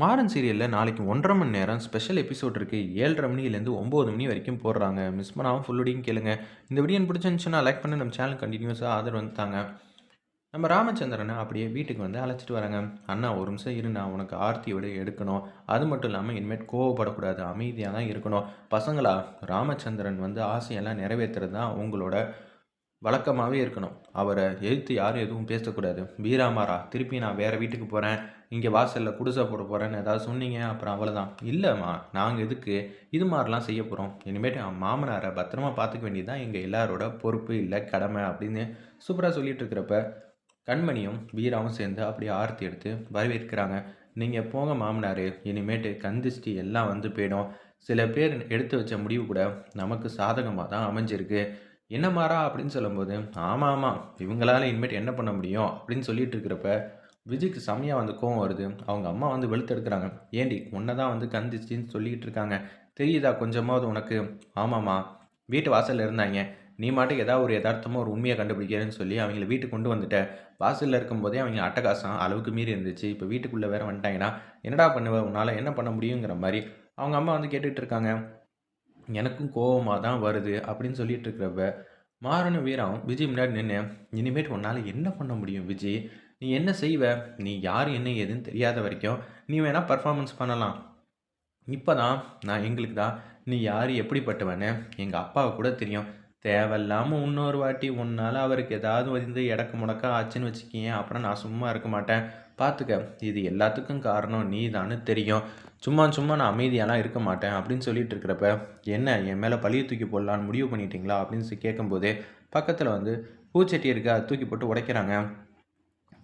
மாறன் சீரியலில் நாளைக்கு ஒன்றரை மணி நேரம் ஸ்பெஷல் எபிசோட் இருக்குது ஏழரை மணிலேருந்து ஒம்பது மணி வரைக்கும் போடுறாங்க. மிஸ் பண்ணாமல் ஃபுல்லுடையும் கேளுங்க. இந்த வீடியோ எனக்கு பிடிச்சிருந்துச்சுன்னா லைக் பண்ணி. நம்ம சேனல் கண்டினியூஸாக ஆதரவு வந்துட்டாங்க நம்ம ராமச்சந்திரனை அப்படியே வீட்டுக்கு வந்து அழைச்சிட்டு வராங்க. அண்ணா ஒரு நிமிஷம் இரு. நான் உனக்கு ஆர்த்தியோட எடுக்கணும். அது மட்டும் இல்லாமல் இனிமேட் கோவப்படக்கூடாது. அமைதியாக தான் இருக்கணும். பசங்களா ராமச்சந்திரன் வந்து ஆசையெல்லாம் நிறைவேற்றுறது தான் உங்களோட வழக்கமாகவே இருக்கணும். அவரை எழுத்து யாரும் எதுவும் பேசக்கூடாது. வீராமாரா திருப்பி நான் வேறு வீட்டுக்கு போகிறேன் இங்கே வாசலில் குடிசை போட போகிறேன்னு ஏதாவது சொன்னீங்க அப்புறம் அவ்வளோதான் இல்லைம்மா நாங்கள் எதுக்கு இது மாதிரிலாம் செய்ய போகிறோம் இனிமேட்டு மாமனாரை பத்திரமா பார்த்துக்க வேண்டியது தான் எங்கள் எல்லாரோட பொறுப்பு இல்லை கடமை அப்படின்னு சூப்பராக சொல்லிட்டு இருக்கிறப்ப கண்மணியும் வீராவும் சேர்ந்து அப்படியே ஆர்த்தி எடுத்து வரவேற்கிறாங்க. நீங்கள் போங்க மாமனார் இனிமேட்டு கந்திஷ்டி எல்லாம் வந்து போயிடும். சில பேர் எடுத்து வச்ச முடிவு கூட நமக்கு சாதகமாக தான் அமைஞ்சிருக்கு. என்ன மாறா அப்படின்னு சொல்லும்போது ஆமாம் ஆமாம் இவங்களால இனிமேட்டு என்ன பண்ண முடியும் அப்படின்னு சொல்லிட்டு இருக்கிறப்ப விஜய்க்கு செம்மையாக வந்து கோவம் வருது. அவங்க அம்மா வந்து வெளுத்தெடுக்கிறாங்க. ஏண்டி உன்னை தான் வந்து கந்திச்சின்னு சொல்லிகிட்டு இருக்காங்க. தெரியுதா கொஞ்சமாவது உனக்கு? ஆமாம்மா. வீட்டு வாசலில் இருந்தாங்க. நீ மாட்டுக்கு ஏதாவது ஒரு யதார்த்தமாக ஒரு உண்மையை கண்டுபிடிக்கிறேன்னு சொல்லி அவங்கள வீட்டுக்கு கொண்டு வந்துட்டேன் வாசலில் இருக்கும்போதே அவங்க அட்டகாசம் அளவுக்கு மீறி இருந்துச்சு. இப்போ வீட்டுக்குள்ளே வேற வந்துட்டாங்கன்னா என்னடா பண்ணுவ? உன்னால் என்ன பண்ண முடியுங்கிற மாதிரி அவங்க அம்மா வந்து கேட்டுக்கிட்டு இருக்காங்க. எனக்கும் கோவமாக தான் வருது அப்படின்னு சொல்லிட்டு இருக்கிறப்ப மாறனும் வீரம் விஜய் முன்னாடி நின்று இனிமேட்டு உன்னால் என்ன பண்ண முடியும் விஜய்? நீ என்ன செய்வ? நீ யார் என்ன ஏதுன்னு தெரியாத வரைக்கும் நீ வேணால் பர்ஃபார்மன்ஸ் பண்ணலாம். இப்போ தான் நான் எங்களுக்கு தான் நீ யார் எப்படிப்பட்டவன்னு எங்கள் அப்பாவை கூட தெரியும். தேவையில்லாமல் இன்னொரு வாட்டி உன்னால் அவருக்கு ஏதாவது வந்து இடக்கு முடக்கா ஆச்சுன்னு வச்சுக்கிங்க அப்புறம் நான் சும்மா இருக்க மாட்டேன். பார்த்துக்க இது எல்லாத்துக்கும் காரணம் நீ தானு தெரியும். சும்மா சும்மா நான் அமைதியாலாம் இருக்க மாட்டேன் அப்படின்னு சொல்லிட்டு இருக்கிறப்ப என்ன என் மேலே பழிய தூக்கி போடலான்னு முடிவு பண்ணிட்டீங்களா அப்படின்னு கேட்கும்போது பக்கத்தில் வந்து பூச்சட்டி இருக்கா தூக்கி போட்டு உடைக்கிறாங்க.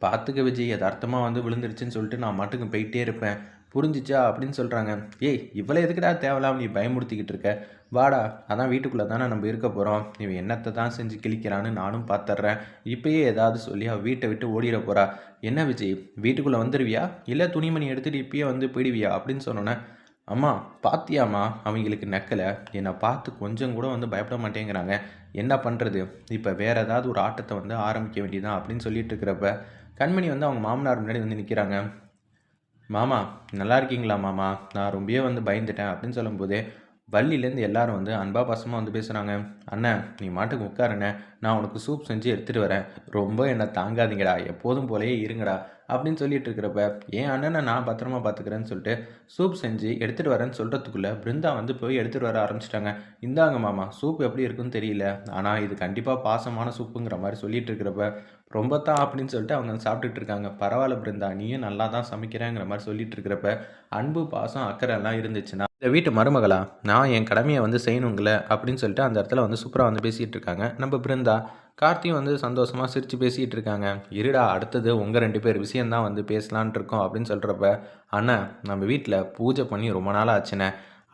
பார்த்துக்க விஜய் யதார்த்தமாக வந்து விழுந்துருச்சுன்னு சொல்லிட்டு நான் மட்டுக்கு போயிட்டே இருப்பேன். புரிஞ்சிச்சா? அப்படின்னு சொல்கிறாங்க ஏய் இவ்வளோ எதுக்குடா தேவையில்லாம நீ பயமுறுத்திக்கிட்டு இருக்க? வாடா அதான் வீட்டுக்குள்ளே தானே நம்ம இருக்க போகிறோம் இவன் என்னத்தை தான் செஞ்சு கிழிக்கிறான்னு நானும் பார்த்துட்றேன் இப்பயே ஏதாவது சொல்லி அவள் வீட்டை விட்டு ஓடிட போகிறா என்ன விஜய் வீட்டுக்குள்ளே வந்துடுவியா இல்லை துணிமணி எடுத்துகிட்டு இப்பயே வந்து போயிடுவியா? அப்படின்னு சொன்னோன்னே அம்மா பாத்தியாம்மா அவங்களுக்கு நக்கலை. என்னை பார்த்து கொஞ்சம் கூட வந்து பயப்பட மாட்டேங்கிறாங்க. என்ன பண்ணுறது இப்போ வேறு ஏதாவது ஒரு ஆட்டத்தை வந்து ஆரம்பிக்க வேண்டியதான் அப்படின்னு சொல்லிட்டு இருக்கிறப்ப கண்மணி வந்து அவங்க மாமனார் முன்னாடி வந்து நிற்கிறாங்க மாமா நல்லா இருக்கீங்களா மாமா? நான் ரொம்பவே வந்து பயந்துட்டேன் அப்படின்னு சொல்லும்போதே வள்ளிலேருந்து எல்லாரும் வந்து அன்பா பாசமாக வந்து பேசுகிறாங்க அண்ணன் நீ மாட்டுக்கு உட்காருண்ணே. நான் உனக்கு சூப் செஞ்சு எடுத்துகிட்டு வரேன். ரொம்ப என்னை தாங்காதீங்கடா. எப்போதும் போலயே இருங்கடா. அப்படின்னு சொல்லிட்டு இருக்கிறப்ப ஏன் அண்ணனை நான் பத்திரமா பார்த்துக்கிறேன்னு சொல்லிட்டு சூப் செஞ்சு எடுத்துகிட்டு வரேன்னு சொல்கிறதுக்குள்ளே பிருந்தா வந்து போய் எடுத்துகிட்டு வர ஆரம்பிச்சிட்டாங்க. இந்தாங்க மாமா சூப் எப்படி இருக்குன்னு தெரியல. ஆனால் இது கண்டிப்பாக பாசமான சூப்புங்கிற மாதிரி சொல்லிட்டு இருக்கிறப்ப ரொம்ப தான் அப்படின்னு சொல்லிட்டு அவங்க சாப்பிட்டுட்டு இருக்காங்க. பரவாயில்ல பிருந்தா நீயும் நல்லா தான் சமைக்கிறேங்கிற மாதிரி சொல்லிட்டு இருக்கிறப்ப அன்பு பாசம் அக்கறை எல்லாம் இருந்துச்சுன்னா இந்த வீட்டு மருமகளா நான் என் கடமையை வந்து செய்யணுங்கள அப்படின்னு சொல்லிட்டு அந்த இடத்துல வந்து சூப்பராக வந்து பேசிகிட்டு இருக்காங்க. நம்ம பிருந்தா கார்த்தியும் வந்து சந்தோஷமாக சிரித்து பேசிகிட்டு இருக்காங்க. இருடா அடுத்தது உங்கள் ரெண்டு பேர் விஷயந்தான் வந்து பேசலான் இருக்கோம் அப்படின்னு சொல்கிறப்ப அண்ணா நம்ம வீட்டில் பூஜை பண்ணி ரொம்ப நாள் ஆச்சுண்ணே.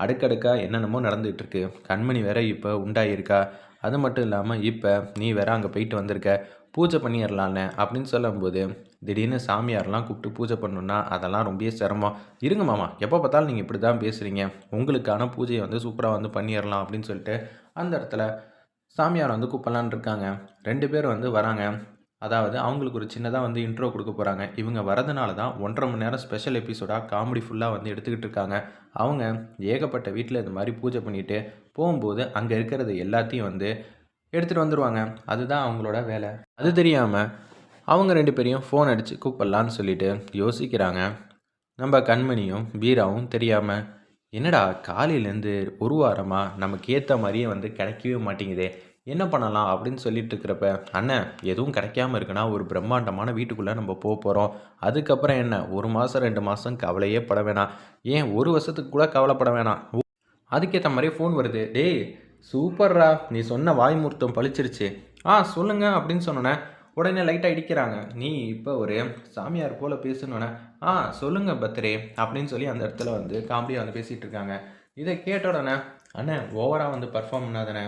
அடுக்கடுக்காக என்னென்னமோ நடந்துகிட்ருக்கு கண்மணி வேற இப்போ உண்டாயிருக்கா. அது மட்டும் இல்லாமல் இப்போ நீ வேற அங்கே போயிட்டு வந்திருக்க. பூஜை பண்ணிடலான்னு அப்படின்னு சொல்லும்போது திடீர்னு சாமியார்லாம் கூப்பிட்டு பூஜை பண்ணணுன்னா அதெல்லாம் ரொம்ப சிரமம். இருங்க மாமா எப்போ பார்த்தாலும் நீங்கள் இப்படி தான் பேசுகிறீங்க உங்களுக்கான பூஜையை வந்து சூப்பராக வந்து பண்ணிடலாம் அப்படின்னு சொல்லிட்டு அந்த இடத்துல சாமியார் வந்து கூப்பிடலான் இருக்காங்க. ரெண்டு பேர் வந்து வராங்க. அதாவது அவங்களுக்கு ஒரு சின்னதாக வந்து இன்ட்ரோ கொடுக்க போகிறாங்க இவங்க வரதுனால தான் ஒன்றரை மணி நேரம் ஸ்பெஷல் எபிசோடாக காமெடி ஃபுல்லாக வந்து எடுத்துக்கிட்டு இருக்காங்க. அவங்க ஏகப்பட்ட வீட்டில் இந்த மாதிரி பூஜை பண்ணிவிட்டு போகும்போது அங்கே இருக்கிறது எல்லாத்தையும் வந்து எடுத்துகிட்டு வந்துடுவாங்க அதுதான் அவங்களோட வேலை. அது தெரியாமல் அவங்க ரெண்டு பேரையும் ஃபோன் அடித்து கூப்பிடலான்னு சொல்லிட்டு யோசிக்கிறாங்க. நம்ம கண்மணியும் வீராவும் தெரியாமல் என்னடா காலையிலேருந்து ஒரு வாரமாக நமக்கு ஏற்ற மாதிரியே வந்து கிடைக்கவே மாட்டேங்குதே. என்ன பண்ணலாம்? அப்படின்னு சொல்லிட்டு இருக்கிறப்ப அண்ணன் எதுவும் கிடைக்காம இருக்குன்னா ஒரு பிரம்மாண்டமான வீட்டுக்குள்ளே நம்ம போக போகிறோம் அதுக்கப்புறம் என்ன? ஒரு மாதம் ரெண்டு மாதம் கவலையே பட வேணாம். ஏன் ஒரு வருஷத்துக்கு கூட கவலைப்பட வேணாம்? அதுக்கேற்ற மாதிரி ஃபோன் வருது. டேய் சூப்பர்ரா நீ சொன்ன வாய்மூர்த்தம் பழிச்சிருச்சு. ஆ சொல்லுங்கள் அப்படின்னு சொன்னோன்னே உடனே லைட்டாக இடிக்கிறாங்க. நீ இப்போ ஒரு சாமியார் போல் பேசணுன்னே ஆ சொல்லுங்க பத்ரே அப்படின்னு சொல்லி அந்த இடத்துல வந்து காமெடியாக வந்து பேசிகிட்டு இருக்காங்க. இதை கேட்ட உடனே அண்ணே ஓவராக வந்து பர்ஃபார்ம் பண்ணாதானே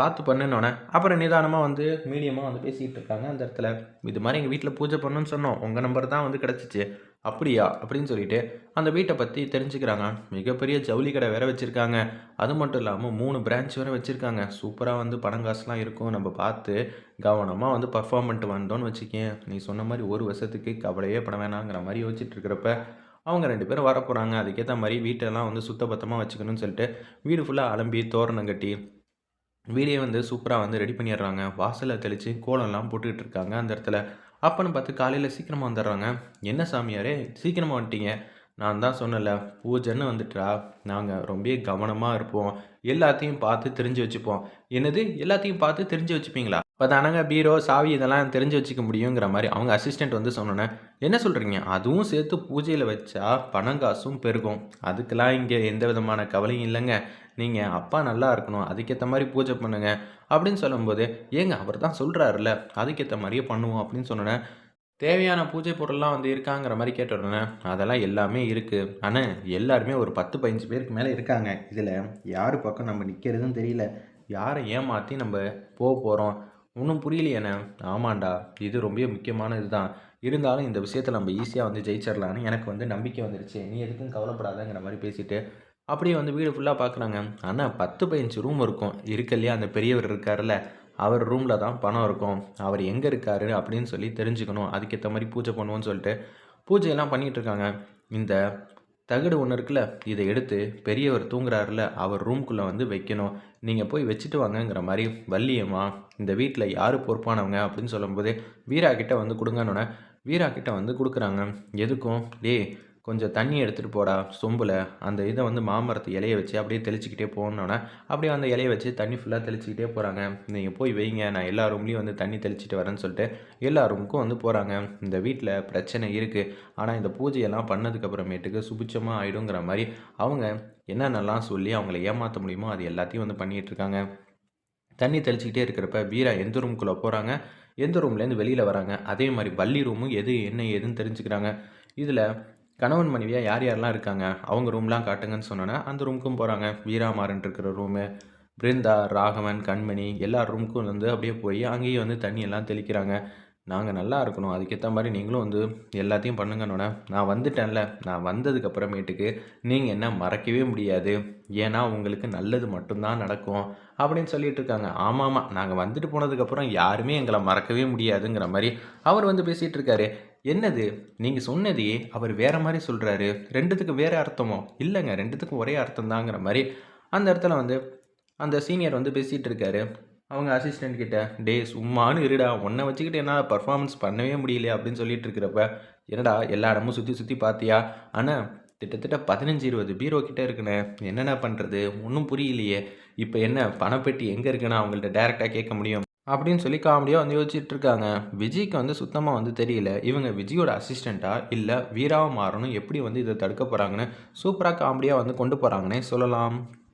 பார்த்து பண்ணுனோடனே அப்புறம் நிதானமாக வந்து மீடியமாக வந்து பேசிகிட்டு இருக்காங்க அந்த இடத்துல. இது மாதிரி எங்கள் வீட்டில் பூஜை பண்ணுன்னு சொன்னோம். உங்கள் நம்பர் தான் வந்து கிடச்சிச்சு. அப்படியா? அப்படின்னு சொல்லிட்டு அந்த வீட்டை பற்றி தெரிஞ்சுக்கிறாங்க. மிகப்பெரிய ஜவுளி கடை வேற வச்சுருக்காங்க. அது மட்டும் இல்லாமல் மூணு பிரான்ச் வேறு வச்சுருக்காங்க. சூப்பராக வந்து பணம் காசுலாம் இருக்கும். நம்ம பார்த்து கவனமாக வந்து பர்ஃபார்ம் பண்ணிட்டு வந்தோன்னு வச்சுக்கேன் நீ சொன்ன மாதிரி ஒரு வருஷத்துக்கு கவலையே பட வேணாங்கிற மாதிரி யோசிச்சுட்டு இருக்கிறப்ப அவங்க ரெண்டு பேரும் வரப்போகிறாங்க அதுக்கேற்ற மாதிரி வீட்டெல்லாம் வந்து சுத்தபத்தமாக வச்சுக்கணும்னு சொல்லிட்டு வீடு ஃபுல்லாக அலம்பி தோரணம் கட்டி வீடே வந்து சூப்பராக வந்து ரெடி பண்ணிடுறாங்க. வாசலில் தெளித்து கோலம்லாம் போட்டுக்கிட்டு இருக்காங்க அந்த இடத்துல. அப்பன்னு பார்த்து காலையில் சீக்கிரமாக வந்துடுறாங்க. என்ன சாமியாரே சீக்கிரமாக வந்துட்டீங்க. நான் தான் சொன்னல பூஜைன்னு வந்துட்டா. நாங்கள் ரொம்ப கவனமாக இருப்போம். எல்லாத்தையும் பார்த்து தெரிஞ்சு வச்சுப்போம். என்னது? எல்லாத்தையும் பார்த்து தெரிஞ்சு வச்சுப்பீங்களா? இப்போ தானங்க பீரோ சாவி இதெல்லாம் தெரிஞ்சு வச்சுக்க முடியுங்கிற மாதிரி அவங்க அசிஸ்டண்ட் வந்து சொன்னோன்னே என்ன சொல்கிறீங்க அதுவும் சேர்த்து பூஜையில் வச்சா பணம் காசும் பெருகும். அதுக்கெல்லாம் இங்கே எந்த விதமான கவலையும் இல்லைங்க. நீங்கள் அப்பா நல்லா இருக்கணும். அதுக்கேற்ற மாதிரி பூஜை பண்ணுங்கள் அப்படின்னு சொல்லும்போது ஏங்க அவர் தான் சொல்கிறாருல அதுக்கேற்ற மாதிரியே பண்ணுவோம். அப்படின்னு சொன்னோன்னே தேவையான பூஜை பொருள்லாம் வந்து இருக்காங்கிற மாதிரி கேட்டுடனே அதெல்லாம் எல்லாமே இருக்குது ஆனால் எல்லாருமே ஒரு பத்து பதினஞ்சு பேருக்கு மேலே இருக்காங்க. இதில் யார் பக்கம் நம்ம நிற்கிறதுன்னு தெரியல. யாரை ஏமாற்றி நம்ம போக போகிறோம் ஒன்றும் புரியலையேண்ணே. ஆமாண்டா இது ரொம்ப முக்கியமான இதுதான். இருந்தாலும் இந்த விஷயத்தை நம்ம ஈஸியாக வந்து ஜெயிச்சிடலான்னு எனக்கு வந்து நம்பிக்கை வந்துருச்சு. நீ எதுக்கும் கவலைப்படாதங்கிற மாதிரி பேசிட்டு அப்படியே வந்து வீடு ஃபுல்லாக பார்க்குறாங்க ஆனால் பத்து பதினஞ்சு ரூம் இருக்கும். இருக்கு இல்லையா? அந்த பெரியவர் இருக்கார்ல அவர் ரூமில் தான் பணம் இருக்கும். அவர் எங்கே இருக்காரு அப்படின்னு சொல்லி தெரிஞ்சுக்கணும். அதுக்கேற்ற மாதிரி பூஜை பண்ணுவோன்னு சொல்லிட்டு பூஜையெல்லாம் பண்ணிகிட்டு இருக்காங்க. இந்த தகடு ஒன்று இருக்குல்ல இதை எடுத்து பெரியவர் தூங்குறாருல அவர் ரூம்குள்ளே வந்து வைக்கணும். நீங்கள் போய் வச்சுட்டு வாங்கங்கிற மாதிரி வள்ளியம்மா இந்த வீட்டில் யார் பொறுப்பானவங்க அப்படின்னு சொல்லும்போது வீரா கிட்டே வந்து கொடுங்கன்னொன்னே வீரா கிட்டே வந்து கொடுக்குறாங்க. எதுக்கும்? டே கொஞ்சம் தண்ணி எடுத்துகிட்டு போடா சொம்பில். அந்த இதை வந்து மாமரத்து இலையை வச்சு அப்படியே தெளிச்சிக்கிட்டே போனோன்னே அப்படியே அந்த இலையை வச்சு தண்ணி ஃபுல்லாக தெளிச்சிக்கிட்டே போகிறாங்க நீங்கள் போய் வைங்க நான் எல்லா ரூம்லேயும் வந்து தண்ணி தெளிச்சிட்டு வரேன்னு சொல்லிட்டு எல்லா ரூமுக்கும் வந்து போகிறாங்க இந்த வீட்டில் பிரச்சனை இருக்குது ஆனால் இந்த பூஜையெல்லாம் பண்ணதுக்கப்புறமேட்டுக்கு சுபிச்சமாக ஆகிடுங்கிற மாதிரி அவங்க என்னென்னலாம் சொல்லி அவங்கள ஏமாற்ற முடியுமோ அது எல்லாத்தையும் வந்து பண்ணிகிட்ருக்காங்க தண்ணி தெளிச்சிக்கிட்டே இருக்கிறப்ப வீரா எந்த ரூம்குள்ளே போகிறாங்க எந்த ரூம்லேருந்து வெளியில் வராங்க? அதே மாதிரி பள்ளி ரூமும் எது என்ன ஏதுன்னு தெரிஞ்சுக்கிறாங்க. இதில் கணவன் மனைவியாக யார் யாரெல்லாம் இருக்காங்க? அவங்க ரூம்லாம் காட்டுங்கன்னு சொன்னோன்னே அந்த ரூமுக்கும் போகிறாங்க வீராமாறன் இருக்கிற ரூமு பிருந்தா ராகவன் கண்மணி எல்லா ரூமுக்கும் வந்து அப்படியே போய் அங்கேயும் வந்து தண்ணி எல்லாம் தெளிக்கிறாங்க. நாங்கள் நல்லா இருக்கணும். அதுக்கேற்ற மாதிரி நீங்களும் வந்து எல்லாத்தையும் பண்ணுங்கன்னொன்னே நான் வந்துட்டேன்ல. நான் வந்ததுக்கப்புறமேட்டுக்கு நீங்கள் என்ன மறக்கவே முடியாது. ஏன்னா உங்களுக்கு நல்லது மட்டும்தான் நடக்கும் அப்படின்னு சொல்லிட்டு இருக்காங்க. ஆமாம் ஆமாம் நாங்கள் வந்துட்டு போனதுக்கப்புறம் யாருமே எங்களை மறக்கவே முடியாதுங்கிற மாதிரி அவர் வந்து பேசிகிட்டு இருக்காரு. என்னது? நீங்கள் சொன்னதையே அவர் வேறு மாதிரி சொல்கிறாரு ரெண்டுத்துக்கு வேறு அர்த்தமோ? இல்லைங்க. ரெண்டுத்துக்கும் ஒரே அர்த்தம் தாங்கிற மாதிரி அந்த இடத்துல வந்து அந்த சீனியர் வந்து பேசிகிட்டு இருக்காரு. அவங்க அசிஸ்டண்ட் கிட்ட டே சும்மானு இருடா. உன்னை வச்சுக்கிட்டு என்னால் பர்ஃபார்மன்ஸ் பண்ணவே முடியலையே அப்படின்னு சொல்லிட்டு இருக்கிறப்ப என்னடா எல்லா இடமும் சுற்றி சுற்றி பார்த்தியா ஆனால் கிட்டத்தட்ட பதினஞ்சு இருபது பீரோ கிட்டே இருக்குண்ணே. என்னென்ன பண்ணுறது ஒன்றும் புரியலையே. இப்போ என்ன பணப்பெட்டி எங்கே இருக்குன்னு அவங்கள்ட்ட டேரெக்டாக கேட்க முடியும்? அப்படின்னு சொல்லி காமெடியாக வந்து யோசிச்சுட்டு இருக்காங்க. விஜய்க்கு வந்து சுத்தமாக வந்து தெரியல. இவங்க விஜயோட அசிஸ்டண்ட்டா இல்லை வீராவை மாறணும் எப்படி வந்து இதை தடுக்க போகிறாங்கன்னு சூப்பராக காமெடியாக வந்து கொண்டு போகிறாங்கன்னே சொல்லலாம்.